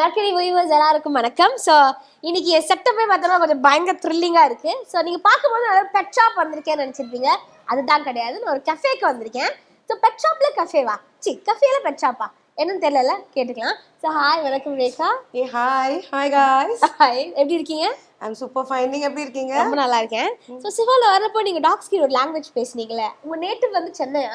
Mercury viewers எல்லாருக்கும் வணக்கம். So இன்னைக்கு செட்டப்பே பார்த்தோம்னா கொஞ்சம் பயங்கர த்ரில்லிங்காக இருக்கு. ஸோ நீங்கள் பார்க்கும்போது நான் பெட் ஷாப் வந்திருக்கேன்னு நினச்சிருப்பீங்க. அதுதான் கிடையாது நான் ஒரு கஃபேக்கு வந்திருக்கேன். ஸோ பெட் ஷாப்பில் கஃபேவா சி கஃபேல பெட் ஷாப்பா என்னன்னு தெரியல கேட்டுக்கலாம். ஸோ ஹாய் வணக்கம் ரேகா. ஏ ஹாய் ஹாய் காய்ஸ் ஹாய் எப்படி இருக்கீங்க? ஐம் சூப்பர் ஃபைன் எப்படி இருக்கீங்க? ரொம்ப நல்லா இருக்கேன். ஸோ சிவாவில் வரப்போ நீங்கள் டாக்ஸ்க்கு ஒரு லாங்குவேஜ் பேசுனீங்களே உங்கள் நேட்டிவ் வந்து சென்னையா?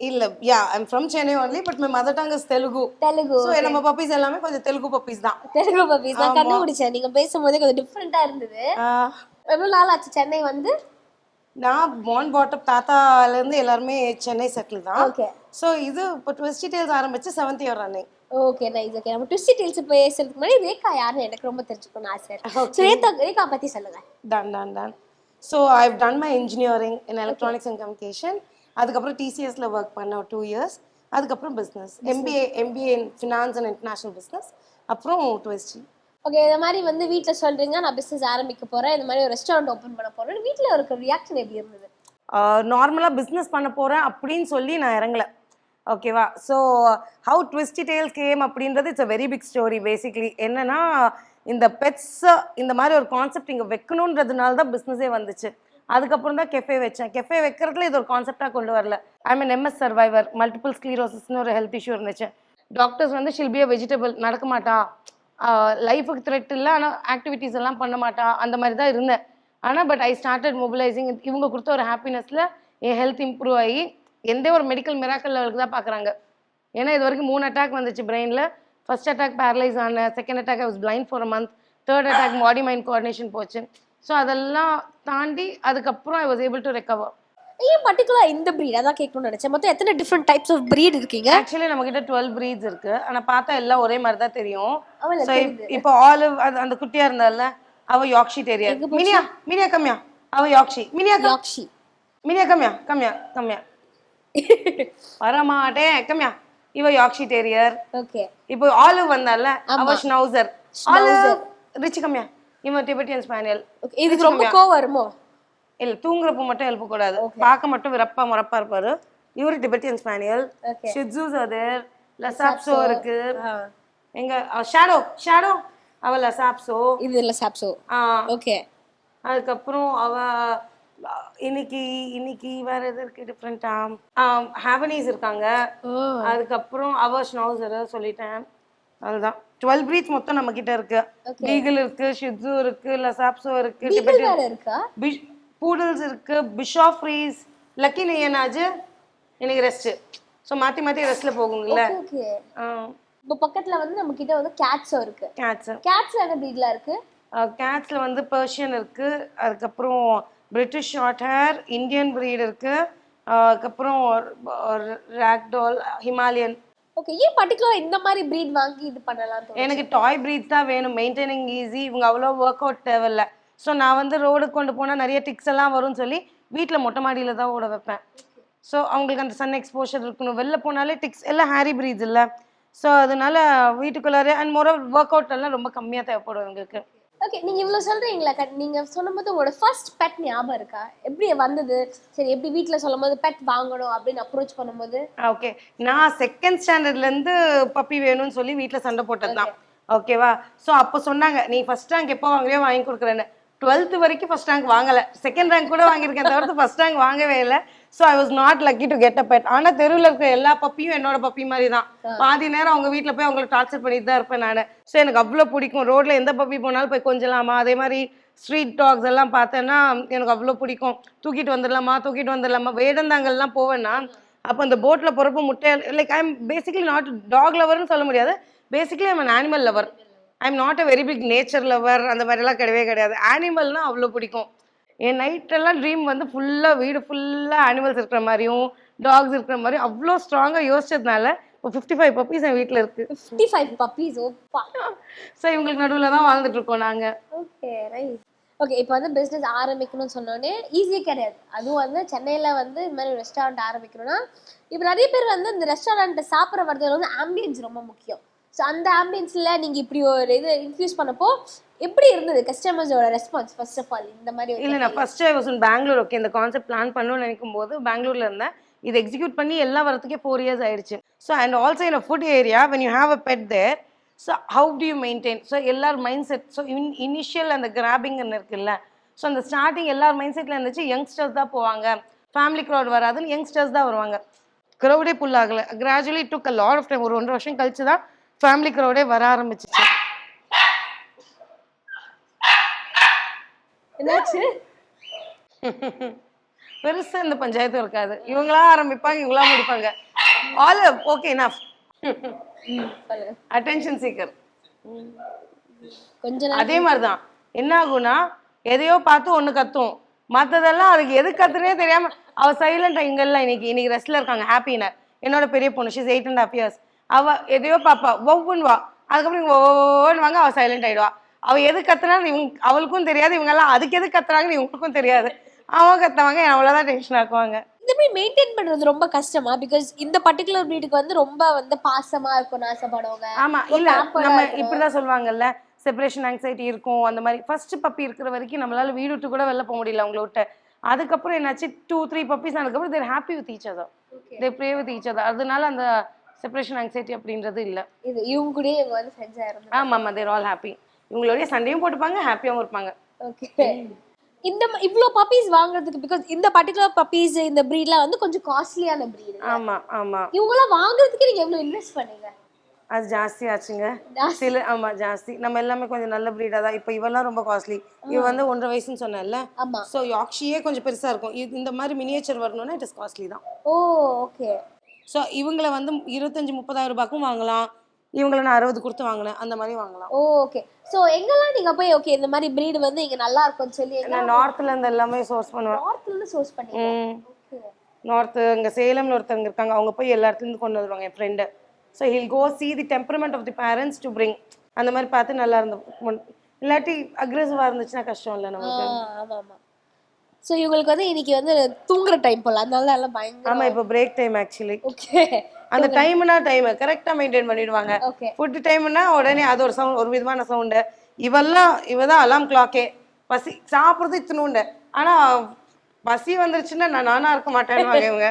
இல்ல yeah I'm from Chennai only but my mother tongue is Telugu Telugu so நம்ம பப்பீஸ் எல்லாமே கொஞ்சம் தெலுங்கு பப்பீஸ் தான். தெலுங்கு பப்பீஸ் நான் கண்டுபிடிச்சேன். நீங்கள் பேசும்போதே கொஞ்சம் டிஃப்ரெண்ட்டாக இருந்தது. ஆஹ், எவ்வளோ நாள் ஆச்சு சென்னை வந்து? நான் பான் பாட்டப் தாத்தால இருந்து எல்லாருமே சென்னை செட்டில் தான். ஓகே ஸோ இது இப்போ ட்விஸ்ட் டீடைல்ஸ் ஆரம்பிச்சு seventh year running okay nice okay நம்ம ட்விஸ்டி டீல்ஸ் பேசுறதுக்கு முன்னாடி ரேகா யாருன்னு எனக்கு ரொம்ப தெரிஞ்சுக்கணும்னு ஆசை ஸோ ரேகா ரேகா பத்தி சொல்லுங்க. Done done done so I've done my engineering in electronics and communication அதுக்கப்புறம் டிசிஎஸ்ல ஒர்க் பண்ண டூ இயர்ஸ் அதுக்கப்புறம் business MBA MBA in finance and international business அப்புறம் டுவெஸ்டி ஓகே இந்த மாதிரி வந்து வீட்ல சொல்றீங்க நான் பிசினஸ் ஆரம்பிக்க போறேன். இந்த மாதிரி ஒரு ரெஸ்டாரண்ட் ஓபன் பண்ண போறேன் வீட்ல இருக்க ரியாக்ஷன் எப்படி இருந்தது? நார்மலாக பிஸ்னஸ் பண்ண போகிறேன் அப்படின்னு சொல்லி நான் இறங்கல. ஓகேவா so how Twisty Tail came அப்படின்றது it's a very big story basically என்னன்னா இந்த பெட்ஸ் இந்த மாதிரி ஒரு கான்செப்ட் இங்கே வைக்கணுன்றதுனால தான் பிஸ்னஸே வந்துச்சு. அதுக்கப்புறம் தான் கெஃபே வச்சேன். கெஃபே வைக்கிறதுல இது ஒரு கான்செப்டாக கொண்டு வரல. I mean MS survivor multiple ஸ்க்ளீரோசிஸ்னு ஒரு ஹெல்த் இஷ்யூ இருந்துச்சு. டாக்டர்ஸ் வந்து ஷில்பியா வெஜிடபிள் நடக்க மாட்டா. லைஃபுக்கு த்ரெட் இல்லை. ஆனால் ஆக்டிவிட்டீஸ் எல்லாம் பண்ண மாட்டா. அந்த மாதிரி தான் இருந்தேன். ஆனால் பட் ஐ ஸ்டார்டட் மொபிலைசிங் இவங்க கொடுத்த ஒரு ஹாப்பினஸில் என் ஹெல்த் இம்ப்ரூவ் ஆகி எந்த ஒரு மெடிக்கல் மிராக்கல் லெவலுக்கு தான் பார்க்குறாங்க ஏன்னா இது வரைக்கும் மூணு அட்டாக் வந்துச்சு பிரெயினில் ஃபர்ஸ்ட் அட்டாக் பேரலைஸ் ஆன second attack I was blind for a month third attack body mind coordination போச்சு. ஸோ அதெல்லாம் தாண்டி அதுக்கப்புறம் I was able to recover ஏன் பர்டிகுலர் இந்த breed? அதான் கேட்கணும்னு நினைச்சேன். மொத்தம் எத்தனை டிஃப்ரெண்ட் டைப்ஸ் ஆஃப் breed இருக்கீங்க? ஆக்சுவலி நம்ம கிட்ட டுவெல் breeds இருக்கு. ஆனா பார்த்தா எல்லாம் ஒரே மாதிரி தான் தெரியும். ஸோ இப்போ ஆலிவ் அந்த குட்டியா இருந்தால அவ யாக்ஷி டெரியர் மினியா மினியா கம்மியா அவ யாக்ஷி மினியா யாக்ஷி மினியா கம்மியா கம்மியா கம்மியா வரமாட்டேன் கம்மியா இவ யாக்ஷி டெரியர் ஓகே இப்போ ஆலிவ் வந்தால அவ ஸ்னௌசர் ஆலிவ் ரிச் கம்மியா இவன் டிபெட்டியன் ஸ்பானியல் இதுக்கு ரொம்ப கோவம் வருமோ? இல்ல தூங்குறப்ப மட்டும் எழுப்ப கூடாது. பார்க்க மட்டும் விரப்பா முறப்பா இருப்பாரு. இவரு டிபெட்டியன் ஸ்பானியல். ஷிட்ஸூஸ் அது லசாப்சோ இருக்கு. எங்க ஷேடோ ஷேடோ. அவ லசாப்சோ இது இல்ல சாப்சோ ஆ, ஓகே அதுக்கப்புறம் அவ இன்னைக்கு இன்னைக்கு வேற எது இருக்கு டிஃப்ரெண்டா ஹேவனீஸ் இருக்காங்க. அதுக்கப்புறம் அவ ஸ்னௌசர் சொல்லிட்டேன். அதுதான் டுவெல் பிரீட்ஸ் மொத்தம் நம்ம கிட்ட இருக்கு பீகிள் இருக்கு ஷிட்ஸு இருக்கு லசாப்சோ இருக்கு? பூடல்ஸ் இருக்கு பிஷாப் ஃப்ரீஸ் லக்கி நெய்யனாஜ் எனக்கு ரெஸ்ட் ஸோ மாத்தி மாத்தி ரெஸ்ட்ல போகுங்கல்ல. இப்போ பக்கத்துல வந்து நம்ம கிட்ட வந்து கேட்ஸும் இருக்கு. கேட்ஸ் கேட்ஸ்ல என்ன breedல இருக்கு? கேட்ஸ்ல வந்து பர்ஷியன் இருக்கு. அதுக்கப்புறம் British short hair Indian breed இருக்கு. அதுக்கப்புறம் ராக்டால் ஹிமாலயன் ஓகே ஏன் பர்டிகுலர் இந்த மாதிரி ப்ரீட் வாங்கி இது பண்ணலாம் எனக்கு டாய் ப்ரீட் தான் வேணும். மெயின்டைனிங் ஈஸி இவங்க அவ்வளோ ஒர்க் அவுட் தேவையில்ல. ஸோ நான் வந்து ரோடுக்கு கொண்டு போனால் நிறைய டிக்ஸ் எல்லாம் வரும்னு சொல்லி வீட்டில் மொட்டை மாடியில் தான் ஓட வைப்பேன். ஸோ அவங்களுக்கு அந்த சன் எக்ஸ்போஷர் இருக்கணும். வெளில போனாலே டிக்ஸ் எல்லாம் ஹேரி ப்ரீத் இல்லை. ஸோ அதனால வீட்டுக்குள்ளாரே அண்ட் மோர ஒர்க் அவுட் எல்லாம் ரொம்ப கம்மியாக தேவைப்படும் எங்களுக்கு ஓகே நீங்க இவ்வளவு சொல்றீங்களா நீங்க சொல்லும்போது உங்களோட ஃபர்ஸ்ட் பெட் ஞாபகம் இருக்கா? எப்படி வந்தது? சரி எப்படி வீட்ல சொல்லும்போது பெட் வாங்கணும் அப்படின்னு அப்ரோச் பண்ணும்போது? ஓகே நான் செகண்ட் ஸ்டாண்டர்ட்லேருந்து பப்பி வேணும்னு சொல்லி வீட்டில் சண்டை போட்டது தான் ஓகேவா ஸோ அப்போ சொன்னாங்க நீ ஃபர்ஸ்ட் ரேங்க் எப்போ வாங்குறியோ வாங்கி கொடுக்குறேன்னு. டுவெல்த் வரைக்கும் ஃபர்ஸ்ட் ரேங்க் வாங்கலை. செகண்ட் ரேங்க் கூட வாங்கியிருக்கேன் தவிர்த்து ஃபர்ஸ்ட் ரேங்க் வாங்கவே இல்லை. So I was not lucky to get a pet ஆனால் தெருவில் இருக்கிற எல்லா பப்பியும் என்னோட பப்பி மாதிரி தான் பாதி நேரம் அவங்க வீட்டில் போய் அவங்களை டார்ச்சர் பண்ணிட்டு தான் இருப்பேன் நான். ஸோ எனக்கு அவ்வளோ பிடிக்கும். ரோட்ல எந்த பப்பி போனாலும் போய் கொஞ்சலாமா? அதே மாதிரி ஸ்ட்ரீட் டாக்ஸ் எல்லாம் பார்த்தேன்னா எனக்கு அவ்வளோ பிடிக்கும். தூக்கிட்டு வந்துடலாமா? தூக்கிட்டு வந்துடலாமா? வேடந்தாங்கல்லாம் போவேன்னா அப்போ அந்த போட்டில் போகிறப்ப முட்டை like I am basically not dog லவர்னு சொல்ல முடியாது. Basically I'm an animal lover I am not a very big nature lover அந்த மாதிரிலாம் கிடையவே கிடையாது. அனிமல்னா அவ்வளோ பிடிக்கும். என் நைட்டெல்லாம் ட்ரீம் வந்து ஃபுல்லாக வீடு ஃபுல்லாக அனிமல்ஸ் இருக்கிற மாதிரியும் டாக்ஸ் இருக்கிற மாதிரியும் அவ்வளோ ஸ்ட்ராங்காக யோசிச்சதுனால இப்போ ஃபிஃப்டி ஃபைவ் பப்பீஸ் என் வீட்டில் இருக்குது ஃபிஃப்டி ஃபைவ் பப்பீஸ் ஓப்பா. ஸோ இவங்களுக்கு நடுவில் தான் வாழ்ந்துட்டு இருக்கோம் நாங்கள் ஓகே ரைட் ஓகே இப்போ வந்து பிஸ்னஸ் ஆரம்பிக்கணும்னு சொன்னோடனே ஈஸியே கிடையாது. அதுவும் வந்து சென்னையில் வந்து இந்த மாதிரி ரெஸ்டாரண்ட் ஆரம்பிக்கணும்னா இப்போ நிறைய பேர் வந்து இந்த ரெஸ்டாரண்ட்டை சாப்பிட்ற வரதுல வந்து ஆம்பியன்ஸ் ரொம்ப முக்கியம். ஸோ அந்த ஆம்பியன்ஸில் நீங்கள் இப்படி ஒரு இது இன்ஃபியூஸ் பண்ணப்போ எப்படி இருந்தது கஸ்டமர்ஸோட ரெஸ்பான்ஸ் ஃபர்ஸ்ட் ஆஃப் ஆல் இந்த மாதிரி இல்லை நான் first I was in Bangalore okay இந்த கான்செப்ட் பிளான் பண்ணணும்னு நினைக்கும் போது பெங்களூர்ல இருந்தேன். இது எக்ஸிக்யூட் பண்ணி எல்லாம் வரதுக்கே ஃபோர் இயர்ஸ் ஆயிடுச்சு. So and also in food area when you have a pet there so how do you maintain so எல்லார் mind set so in initial அந்த கிராபிங்னு இருக்குல்ல. ஸோ அந்த ஸ்டார்டிங் எல்லார் மைண்ட் செட்டில் இருந்துச்சு யங்ஸ்டர்ஸ் தான் போவாங்க. ஃபேமிலி க்ரௌட் வராதுன்னு யங்ஸ்டர்ஸ் தான் வருவாங்க. க்ரௌடே புல் ஆகலை. Gradually took a lot of time ஒரு ஒன்றரை வருஷம் கழிச்சு தான் ஃபேமிலி க்ரௌடே வர ஆரம்பிச்சிச்சு. என்னாச்சு? பெருசா இந்த பஞ்சாயத்து இருக்காது. இவங்களா ஆரம்பிப்பாங்க இவங்களா முடிப்பாங்க. ஆல் ஓகே சொல்லுங்க அட்டென்ஷன் சீக்கர் கொஞ்ச நாள் அதே மாதிரி தான் என்ன ஆகும்னா எதையோ பார்த்து ஒன்று கத்தும். மற்றதெல்லாம் அதுக்கு எது கத்துனே தெரியாம அவ சைலண்டா இங்கெல்லாம் இன்னைக்கு இன்னைக்கு ரெஸ்ட்ல இருக்காங்க ஹாப்பினர் என்னோட பெரிய பொண்ணு she's eight and half years அவ எதையோ பாப்பா ஒவ்வொன்னு வா அதுக்கப்புறம் இவங்க ஒவ்வொன்னு வாங்க அவ சைலண்ட் ஆயிடுவா. அவ எது கத்துனான்னு இவங்க அவளுக்கும் தெரியாது இவங்க எல்லாம் அதுக்கு எது கத்துறாங்கன்னு இவங்களுக்கும் தெரியாது. அவன் கத்துவாங்க அவ்வளவுதான் டென்ஷன் ஆக்குவாங்க இந்த மாதிரி மெயின்டைன் பண்றது ரொம்ப கஷ்டமா? பிகாஸ் இந்த பர்டிகுலர் ப்ரீடுக்கு வந்து ரொம்ப வந்து பாசமா இருக்கணும்னு ஆசைப்படுவாங்க ஆமா இல்ல நம்ம. இப்படிதான் சொல்லுவாங்கல்ல செப்பரேஷன் ஆங்ஸைட்டி இருக்கும் அந்த மாதிரி. ஃபர்ஸ்ட் பப்பி இருக்கிற வரைக்கும் நம்மளால வீடு விட்டு கூட வெளில போக முடியல அவங்கள விட்டு. அதுக்கப்புறம் என்னாச்சு? டூ த்ரீ பப்பீஸ் ஆனதுக்கப்புறம் they're happy with each other. They play with each other அதனால அந்த செப்பரேஷன் ஆங்ஸைட்டி அப்படின்றது இல்ல. இது இவங்க கூடயே இவங்க வந்து ஃப்ரெண்ட்ஸா இருந்தாங்க ஆமா ஆமா தேர் ஆல் ஹாப்பி இவங்களுடைய சண்டையும் போட்டுப்பாங்க ஹாப்பியாவும் இருப்பாங்க. ஓகே இந்த இவ்ளோ பப்பீஸ் வாங்குறதுக்கு பிகாஸ் இந்த பர்டிகுலர் பப்பீஸ் இந்த ப்ரீட்லாம் வந்து கொஞ்சம் காஸ்ட்லியான ப்ரீட் ஆமா ஆமா. இவங்கெல்லாம் வாங்குறதுக்கு நீங்க எவ்வளவு இன்வெஸ்ட் பண்ணீங்க? அது ஜாஸ்தி ஆச்சுங்க. சில ஆமா ஜாஸ்தி. நம்ம எல்லாமே கொஞ்சம் நல்ல ப்ரீடா தான். இப்போ இவெல்லாம் ரொம்ப காஸ்ட்லி இவ வந்து ஒன்றரை வயசுன்னு சொன்னேன்ல. ஆமா. ஸோ யாக்ஷியே கொஞ்சம் பெருசா இருக்கும். இந்த மாதிரி மினியேச்சர் வரணும்னா இட் இஸ் காஸ்ட்லி தான். ஓ ஓகே ஸோ இவங்களை வந்து இருபத்தஞ்சு முப்பதாயிரம் ரூபாய்க்கும் வாங்கலாம். இவங்களை நான் அறுபது கொடுத்து வாங்கினேன். அந்த மாதிரி வாங்கலாம். ஓ ஓகே சோ எங்கெல்லாம் நீங்க போய் ஓகே இந்த மாதிரி பிரீடு வந்து இங்க நல்லா இருக்கும்னு சொல்லி நான் நார்த்ல இருந்து எல்லாமே சோர்ஸ் பண்ணுவேன். நார்த்ல இருந்து சோர்ஸ் ஓகே நார்த்து இங்கே சேலம்ல ஒருத்தவங்க இருக்காங்க. அவங்க போய் எல்லா இடத்துலேருந்து கொண்டு வருவாங்க என் friend so he'll go see the temperament of the parents to bring. அந்த மாதிரி பார்த்து நல்லா இருந்து முன்- இல்லாட்டி அக்ரெசிவாக இருந்துச்சுன்னா கஷ்டம் இல்லை நமக்கு. சோ இவங்களுக்கு வந்து இன்னைக்கு வந்து தூங்குற டைம் போல. அதனால எல்லாம் பயங்கர ஆமா இப்போ பிரேக் டைம் ஆக்சுவலி ஓகே அந்த டைம்னா டைம் கரெக்டாக மெயின்டைன் பண்ணிடுவாங்க. ஓகே ஃபுட் டைம்னா உடனே அது ஒரு சவுண்ட் ஒரு விதமான சவுண்டு இவெல்லாம் இவ தான் அலாம் கிளாக்கே பசி சாப்பிட்றது இத்தினுண்டு ஆனா பசி வந்துருச்சுன்னா நான் நானா இருக்க மாட்டேன்னு இவங்க.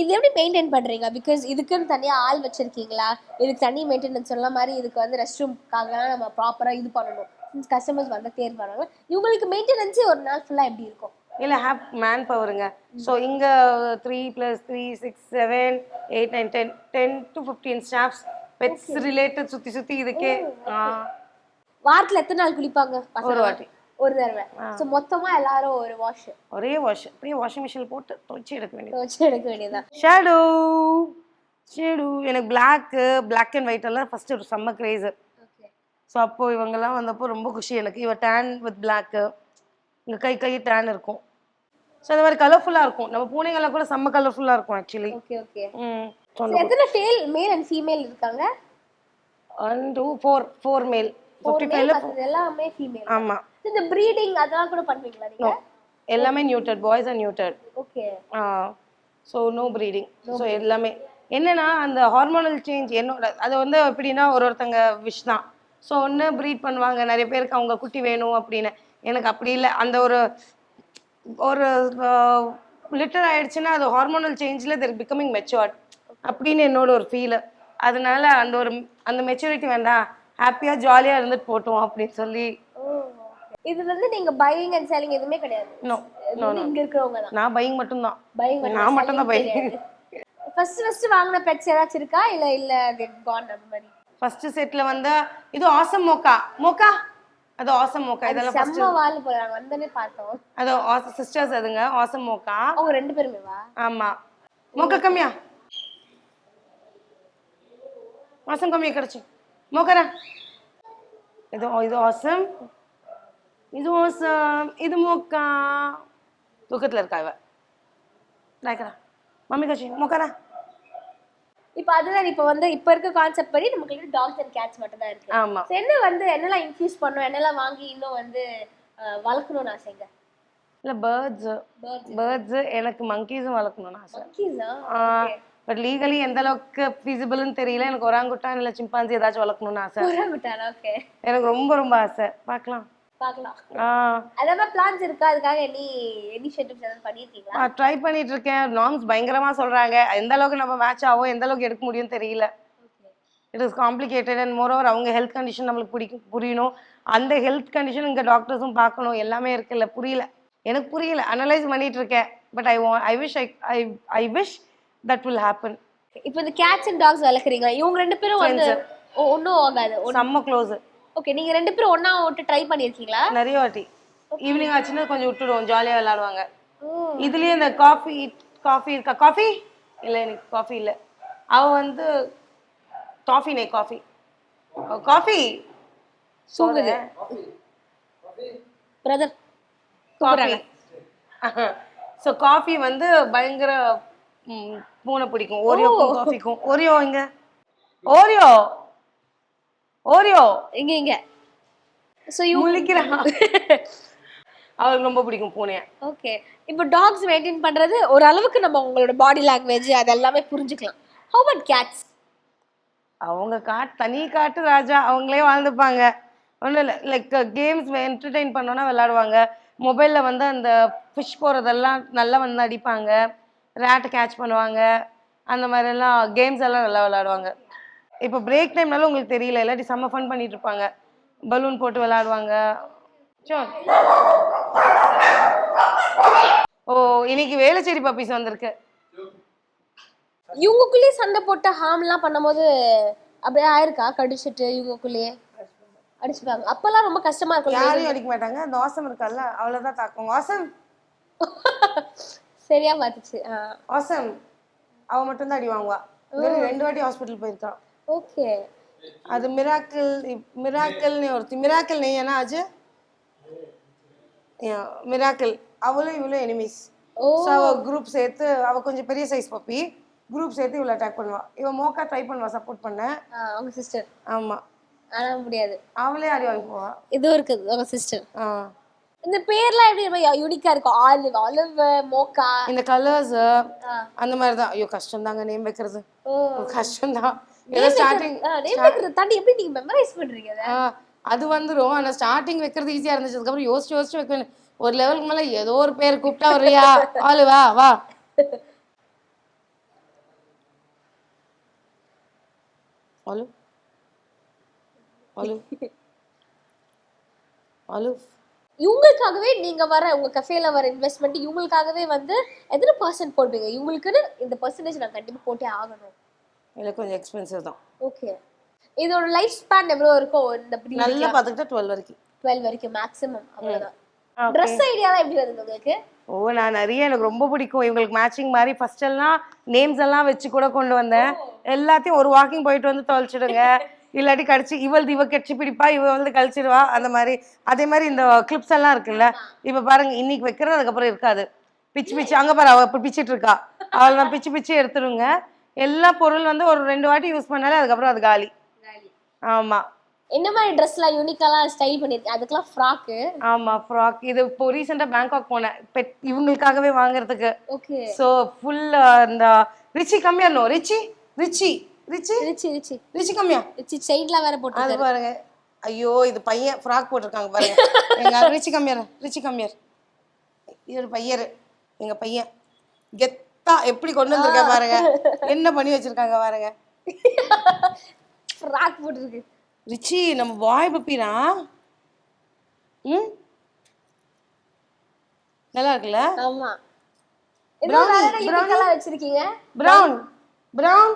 இது எப்படி மெயின்டைன் பண்றீங்க? பிகாஸ் இதுக்குன்னு தனியா ஆள் வச்சிருக்கீங்களா? இதுக்கு தனி மெயின்டெனன்ஸ் சொன்ன மாதிரி இதுக்கு வந்து ரெஸ்ட் ரூம்க்காக நம்ம ப்ராப்பரா இது பண்ணணும். கஸ்டமர்ஸ் வந்து தேர் வராங்க. இவங்களுக்கு மெயின்டெனன்ஸே ஒரு நாள் ஃபுல்லா எப்படி இருக்கும்? இல்ல ஹேப் மேன் பவருங்க ஸோ இங்க three plus three six seven eight nine ten ten to fifteen staffs pets related சுத்தி சுத்தி இதுக்கே ஆ, வாரத்துல எத்தனை நாள் குளிப்பாங்க? ஒரு வாட்டி. ஒரு தடவை. சோ மொத்தமா எல்லாரும் ஒரு வாஷ் ஒரே வாஷ் அப்படியே வாஷிங் மிஷின் போட்டு துவைச்சு எடுக்க வேண்டியது. வச்சு எடுக்க வேண்டியதுதான். ஷேடோ ஷேடோ எனக்கு பிளாக்கு பிளாக் அண்ட் ஒயிட் எல்லாம் ஃபர்ஸ்ட் ஒரு செம்ம கிரேஸு ஸோ அப்போ இவங்கெல்லாம் வந்தப்போ ரொம்ப குஷி எனக்கு. இவ டேன் வித் பிளாக்கு இங்கே கை கை டேன் இருக்கும். ஸோ அந்த மாதிரி கலர்ஃபுல்லாக இருக்கும். நம்ம பூனைங்கெல்லாம் கூட செம்ம கலர்ஃபுல்லாக இருக்கும் ஆக்சுவலி ஓகே ஓகே ம் எத்தனை ஃபேல் மேல் அண்ட் ஃபீமேல் இருக்காங்க? One two four four male fifty ஃபைவ்ல மத்தது எல்லாமே ஃபீமேல் ஆமாம் இந்த ப்ரீடிங் அதெல்லாம் கூட பண்ணுவீங்களா நீங்க? எல்லாமே neutered boys and neutered okay so no breeding so எல்லாமே. என்னன்னா அந்த ஹார்மோனல் சேஞ்ச் என்னோட அது வந்து எப்படின்னா ஒரு ஒருத்தங்க விஷ் தான். ஸோ ஒன்று ப்ரீட் பண்ணுவாங்க. நிறைய பேருக்கு அவங்க குட்டி வேணும் அப்படின்னு. எனக்கு அப்படி இல்லை. அந்த ஒரு ஒரு லிட்டர் ஆயிடுச்சுன்னா அது ஹார்மோனல் சேஞ்சில் தெர் பிகமிங் மெச்சுவர்ட் அப்படின்னு என்னோட ஒரு ஃபீலு அதனால அந்த ஒரு அந்த மெச்சூரிட்டி வேண்டாம். ஹாப்பியாக ஜாலியாக இருந்துட்டு போட்டோம் அப்படின்னு சொல்லி. இது வந்து நீங்க பையிங் அண்ட் செல்லிங் எதுவுமே கிடையாது. நோ வந்து இங்க இருக்கிறவங்க தான். நான் பையிங் மட்டும்தான். பையிங் நான் மட்டும்தான் பையிங் ஃபர்ஸ்ட் ஃபர்ஸ்ட் வாங்கின பெட்ஸ் ஏதாச்சும் இருக்கா? இல்ல இல்ல கான் அந்த மாதிரி? ஃபர்ஸ்ட் செட்ல வந்து இது ஆசம் மோக்கா. மோக்கா அது ஆசம் மோக்கா இதெல்லாம் ஃபர்ஸ்ட் செம்ம வால் போல. நாங்க வந்தோடனே பார்த்தோம். அது ஆசம் சிஸ்டர்ஸ் அதுங்க. ஆசம் மோக்கா அவங்க ரெண்டு பேருமே வா. ஆமா. மோக்கா கம்மியா ஆசம் கம்மியா கிடைச்சு. மோக்கரா இது இது ஆசம் இது ஆசம் இது மோக்கா தூக்கத்துல இருக்கா இவ? மம்மி கட்சி. மோக்கரா இப்போ அதுதான் இப்போ வந்து இப்போ இருக்க கான்செப்ட் படி நமக்கு டாக்ஸ் அண்ட் கேட்ஸ் மட்டும் தான் இருக்கு. ஆமா. என்ன வந்து என்னெல்லாம் இன்ஃபியூஸ் பண்ணணும் என்னெல்லாம் வாங்கி இன்னும் வந்து வளர்க்கணும்னு ஆசைங்க இல்ல பேர்ட்ஸ் பேர்ட்ஸ் எனக்கு மங்கீஸும் வளர்க்கணும்னு ஆசை. கீஸா பட் லீகலி எந்த அளவுக்கு ஃபீஸிபிள்னு தெரியல. எனக்கு ஒராங்குட்டான் இல்ல சிம்பான்சி ஏதாச்சும் வளர்க்கணும்னு ஆசை. எனக்கு ரொம்ப ரொம்ப ஆசை. பார்க்கலாம். ட்ரை பண்ணிட்டு இருக்கேன் நார்ம்ஸ் பயங்கரமா சொல்றாங்க. எந்த அளவுக்கு நம்ம மேட்ச் ஆகும் எந்த அளவுக்கு எடுக்க முடியும்னு தெரியல. It is complicated and moreover அவங்க ஹெல்த் கண்டிஷன் நம்மளுக்கு பிடிக்கும் புரியணும். அந்த ஹெல்த் கண்டிஷன் இங்கே டாக்டர்ஸும் பார்க்கணும். எல்லாமே இருக்குல்ல புரியல. எனக்கு புரியல. அனலைஸ் பண்ணிட்டு இருக்கேன் but I I wish I I I wish that will happen இப்போ இந்த கேட்ஸ் அண்ட் டாக்ஸ் வளர்க்குறீங்க இவங்க ரெண்டு பேரும் வந்து ஒன்றும் ஆகாது. செம்ம க்ளோஸ் ஓகே நீங்க ரெண்டு பேரும் ஒண்ணா விட்டு ட்ரை பண்ணிருக்கீங்களா? நிறைய வாட்டி. ஈவினிங் ஆச்சுன்னா கொஞ்சம் விட்டுடுவோம் ஜாலியாக விளாடுவாங்க இதுலயே இந்த காஃபி காஃபி இருக்கா? காஃபி இல்லை எனக்கு காஃபி இல்லை. அவ வந்து காஃபி நே காஃபி காஃபி தூங்குது. பிரதர் காஃபி ஸோ காஃபி வந்து பயங்கர பூனை பிடிக்கும். ஓரியோக்கும் காஃபிக்கும் ஓரியோ இங்க ஓரியோ ஓரியோ இங்க இங்க. ஸோ யூ முழிக்கிறான் அவளுக்கு ரொம்ப பிடிக்கும் பூனைய ஓகே இப்போ டாக்ஸ் மெயின்டைன் பண்றது ஒரு அளவுக்கு நம்ம உங்களோட பாடி லாங்குவேஜ் அது எல்லாமே புரிஞ்சுக்கலாம். ஹவு பட் கேட்ஸ் அவங்க காட்டு தனி காட்டு ராஜா அவங்களே வாழ்ந்துப்பாங்க. ஒன்றும் இல்லை. லைக் கேம்ஸ் என்டர்டெயின் பண்ணோன்னா விளாடுவாங்க மொபைலில் வந்து அந்த ஃபிஷ் போகிறதெல்லாம் நல்லா வந்து அடிப்பாங்க. ரேட்டை கேட்ச் பண்ணுவாங்க. அந்த மாதிரிலாம் கேம்ஸ் எல்லாம் நல்லா விளாடுவாங்க இப்போ பிரேக் டைம்னால உங்களுக்கு தெரியல. இல்லாட்டி செம்ம ஃபன் பண்ணிட்டு இருப்பாங்க பலூன் போட்டு விளாடுவாங்க. ஓ இன்னைக்கு வேலைச்சேரி பப்பீஸ் வந்திருக்கு. இவங்களுக்குள்ளேயே சண்டை போட்டு ஹார்ம்லாம் பண்ணும்போது அப்படியே ஆயிருக்கா? கடிச்சிட்டு இவங்களுக்குள்ளேயே? அடிச்சுப்பாங்க அப்பெல்லாம் ரொம்ப கஷ்டமா இருக்கும். யாரையும் அடிக்க மாட்டாங்க. அந்த வாசம் இருக்கல்ல அவ்வளோதான் தாக்கும் வாசம். சரியா பார்த்துச்சு. ஆசம் அவ மட்டும் தான் அடி வாங்குவா. ரெண்டு வாட்டி ஹாஸ்பிட்டல் போயிருக்கான். ஓகே. அது மிராக்கிள் மிராக்கிள்னு ஒருத்தி மிராக்கிள் நெய் என்ன ஆச்சு? மிராக்கிள். அவளும் இவளும் எனிமீஸ் ஸோ அவ குரூப் சேர்த்து அவ கொஞ்சம் பெரிய சைஸ் பப்பி குரூப் சேர்த்து இவளை அட்டாக் பண்ணுவா. இவ மோக்கா ட்ரை பண்ணுவா சப்போர்ட் பண்ண. அவங்க சிஸ்டர் ஆமா. ஆனா முடியாது. அவளே அடி வாங்கி போவா. இதுவும் இருக்குது அவங்க சிஸ்டர் ஆ. இந்த பேர்லாம் எப்படி ரொம்ப யூனிக்கா இருக்கும்? ஆலிவ் ஆலிவ் மோக்கா இந்த கலர்ஸ். அந்த மாதிரி தான் ஐயோ கஷ்டம் தாங்க நேம் வைக்கிறது. கஷ்டம் தான் ஏதோ ஸ்டார்டிங் தாண்டி எப்படி நீங்க மெமரைஸ் பண்றீங்க அதை? வந்துரும். ஆனா ஸ்டார்டிங் வைக்கிறது ஈஸியா இருந்துச்சு. அதுக்கப்புறம் யோசிச்சு யோசிச்சு வைக்கணும். ஒரு லெவலுக்கு மேல ஏதோ ஒரு பேர் கூப்பிட்டா வர்றியா ஆளு வா வா. ஆலு ஆலு ஆலு இவங்களுக்காகவே நீங்க வர உங்க கஃபேல வர இன்வெஸ்ட்மெண்ட் இவங்களுக்காகவே வந்து எத்தனை பர்சன்ட் போடுவீங்க? இவங்களுக்குன்னு இந்த பர்சன்டேஜ் நான் கண்டிப்பா போட்டே ஆகணும். இல்லை கொஞ்சம் எக்ஸ்பென்சிவ் தான். ஓகே இதோட லைஃப் ஸ்பேன் எவ்வளவு இருக்கும்? இந்த நல்லா பார்த்துக்கிட்டா டுவெல் வரைக்கும். டுவெல் வரைக்கும் மேக்ஸிமம் அவ்வளவுதான். Okay. ட்ரெஸ் ஐடியாலாம் எப்படி வருது உங்களுக்கு? ஓ நான் நிறைய எனக்கு ரொம்ப பிடிக்கும். இவங்களுக்கு மேட்சிங் மாதிரி ஃபர்ஸ்ட் எல்லாம் நேம்ஸ் எல்லாம் வச்சு கூட கொண்டு வந்தேன். எல்லாத்தையும் ஒரு வாக்கிங் போயிட்டு வந்து தொலைச்சிடுங்க. இல்லாட்டி கடிச்சு இவள் இவ கட்சி பிடிப்பா இவ வந்து கழிச்சிடுவா அந்த மாதிரி. அதே மாதிரி இந்த கிளிப்ஸ் எல்லாம் இருக்குல்ல இப்ப பாருங்க இன்னைக்கு வைக்கிறது அதுக்கப்புறம் இருக்காது. பிச்சு பிச்சு அங்க பாரு அவ பிச்சிட்டு இருக்கா. அவள் நான் பிச்சு பிச்சு எடுத்துருங்க எல்லா பொருள் வந்து ஒரு ரெண்டு வாட்டி யூஸ் பண்ணாலே அதுக்கப்புறம் அது காலி. ஆமா. என்ன மாதிரி ட்ரெஸ்லாம் யூனிக்காலாம் ஸ்டைல் பண்ணிருக்கேன் அதுக்கெல்லாம் ஃப்ராக்கு ஆமா ஃப்ராக் இது இப்போ ரீசெண்டா பேங்காக் போனேன். பெட் இவங்களுக்காகவே வாங்குறதுக்கு. ஓகே ஸோ ஃபுல் இந்த ரிச்சி கம்மியா? No Richie Richie Richie? Richie Richie. Richie கம்மியா? ரிச்சி செயின்லாம் வேற போட்டு அது பாருங்க. ஐயோ இது பையன் ஃப்ராக் போட்டிருக்காங்க பாருங்க. எங்க ரிச்சி கம்மியார் ரிச்சி கம்மியார் இவர் பையர். எங்க பையன். கெத்தா எப்படி கொண்டு வந்திருக்க பாருங்க. என்ன பண்ணி வச்சிருக்காங்க பாருங்க. ஃப்ராக் போட்டுருக்கு. ரிச்சி நம்ம பாய் பப்பினா? ம்? நல்லா இருக்குல்ல? ஆமா. வச்சிருக்கீங்க? பிரவுன் பிரவுன்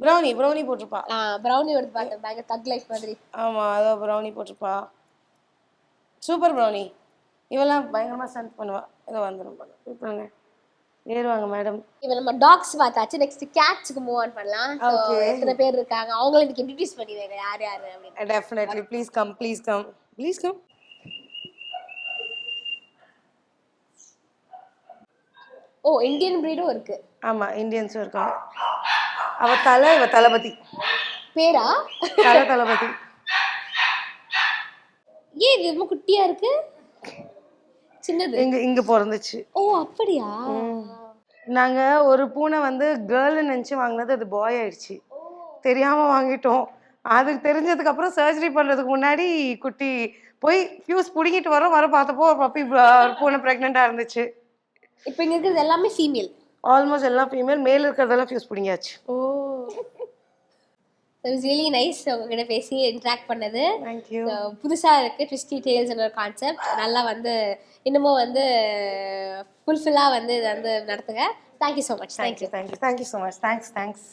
ப்ரௌனி ப்ரௌனி போட்டிருப்பா. ஆ ப்ரௌனி எடுத்து பார்த்தேன் பேங்க தக் லைஃப் மாதிரி. ஆமா அதோ ப்ரௌனி போட்டிருப்பா. சூப்பர் ப்ரௌனி இவெல்லாம் பயங்கரமா ஸ்டண்ட் பண்ணுவா. ஏதோ வந்துடும் பண்ணுங்க ஏறுவாங்க மேடம் இப்போ நம்ம டாக்ஸ் பார்த்தாச்சு. நெக்ஸ்ட் கேட்ஸ்க்கு மூவ் ஆன் பண்ணலாம். எத்தனை பேர் இருக்காங்க? அவங்கள எனக்கு இன்ட்ரடியூஸ் பண்ணி வைங்க யார் யார் அப்படின்னு. Definitely please come please come please come oh Indian பிரீடும் இருக்கு. ஆமா இந்தியன்ஸும் இருக்காங்க. அவ தலை இவ தளபதி. பேரா? தலை தளபதி. ஏன் இது ரொம்ப குட்டியா இருக்கு? சின்னது. இங்க இங்க பிறந்துச்சு. ஓ அப்படியா? நாங்க ஒரு பூனை வந்து கேர்ள்னு நினைச்சு வாங்கினது அது பாய் ஆயிடுச்சு. தெரியாம வாங்கிட்டோம். அதுக்கு தெரிஞ்சதுக்கு அப்புறம் சர்ஜரி பண்றதுக்கு முன்னாடி குட்டி போய் ஃபியூஸ் புடுங்கிட்டு வரோம். வர பார்த்தப்போ ஒரு பப்பி பூனை ப்ரெக்னெண்டா இருந்துச்சு. இப்போ இங்க இருக்கிறது எல்லாமே ஃபீமேல் ஆல்மோஸ்ட் எல்லாம் ஃபீமேல் மேல் இருக்கிறதெல்லாம் ஃபியூஸ் பிடிங்கியாச்சு. ஓ. இட்ஸ் ரியலி நைஸ் உங்ககிட்ட பேசி இன்ட்ராக்ட் பண்ணது. தேங்க்யூ So, புதுசா இருக்கு ட்விஸ்டி டேல்ஸ்ன்ற ஒரு கான்செப்ட் நல்லா வந்து இன்னமும் வந்து ஃபுல்ஃபில்லா வந்து இதை வந்து நடத்துங்க. Thank you so much thank you thank you thank you so much thanks thanks